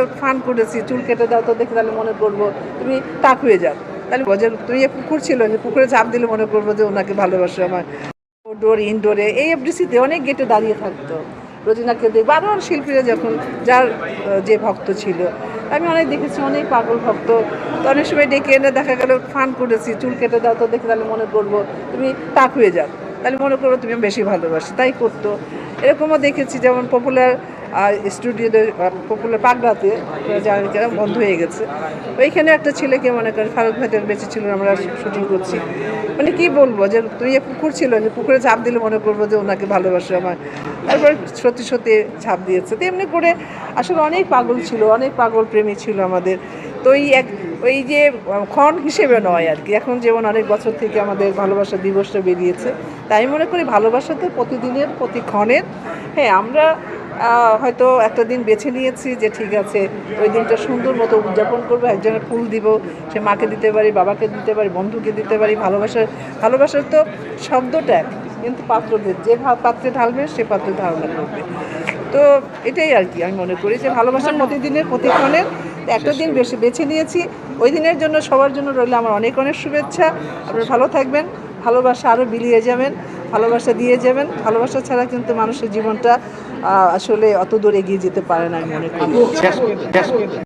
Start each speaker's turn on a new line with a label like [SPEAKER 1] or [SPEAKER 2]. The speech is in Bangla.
[SPEAKER 1] গেলে ফান করেছি, চুল কেটে দাও তো দেখে তাহলে মনে করব তুমি টাক হয়ে যাও। তাহলে তুমি পুকুর ছিল যে পুকুরে ঝাঁপ দিলে মনে করব যে ওনাকে ভালোবাসে আমার। আউটডোর ইনডোরে এই এফডিসিতে অনেক গেটে দাঁড়িয়ে থাকতো। রোজিনাকে দেখব আরও শিল্পীরা যখন, যার যে ভক্ত ছিল। আমি অনেক দেখেছি, অনেক পাগল ভক্ত। তো অনেক সময় ডেকে এনে দেখা গেল, ফান করেছি, চুল কেটে দাও তো দেখে তাহলে মনে করব তুমি টাক হয়ে যাও। তাহলে মনে করব তুমি বেশি ভালোবাসো। তাই করতো। এরকমও দেখেছি, যেমন পপুলার স্টুডিওতে পপুলার পাগড়াতে জানেন কিনা বন্ধ হয়ে গেছে। ওইখানে একটা ছেলেকে মনে করেন ফারুক ভাইটার বেঁচে ছিল, আমরা শুটিং করছি। মানে কি বলব যে, তুই পুকুর ছিল, যে পুকুরে ঝাঁপ দিলে মনে করব যে ওনাকে ভালোবাসে আমার তারপর সত্যি সত্যি ঝাঁপ দিয়েছে। তো এমনি করে আসলে অনেক পাগল ছিল, অনেক পাগল প্রেমী ছিল আমাদের। তো ওই এক ওই যে ক্ষণ হিসেবে নয় আর কি। এখন যেমন অনেক বছর থেকে আমাদের ভালোবাসা দিবসটা বেরিয়েছে, তাই মনে করি ভালোবাসা তো প্রতিদিনের প্রতি ক্ষণের হ্যাঁ আমরা হয়তো একটা দিন বেছে নিয়েছি যে ঠিক আছে, ওই দিনটা সুন্দর মতো উদযাপন করব, একজনের ফুল দিব, সে মাকে দিতে পারি, বাবাকে দিতে পারি, বন্ধুকে দিতে পারি, ভালোবাসার ভালোবাসার তো শব্দটা কিন্তু পাত্রভেদ যে পাত্রে ঢালবে, সে পাত্রে ধারণা করবে। তো এটাই আর কি আমি মনে করি যে ভালোবাসা প্রতিদিনের প্রতিক্ষণের একটা দিন বেশি বেছে নিয়েছি, ওই দিনের জন্য সবার জন্য রইল আমার অনেক অনেক শুভেচ্ছা, আপনারা ভালো থাকবেন, ভালোবাসা আরও বিলিয়ে যাবেন ভালোবাসা দিয়ে যাবেন। ভালোবাসা ছাড়া কিন্তু মানুষের জীবনটা আসলে অত দূর এগিয়ে যেতে পারে না আমি মনে করি।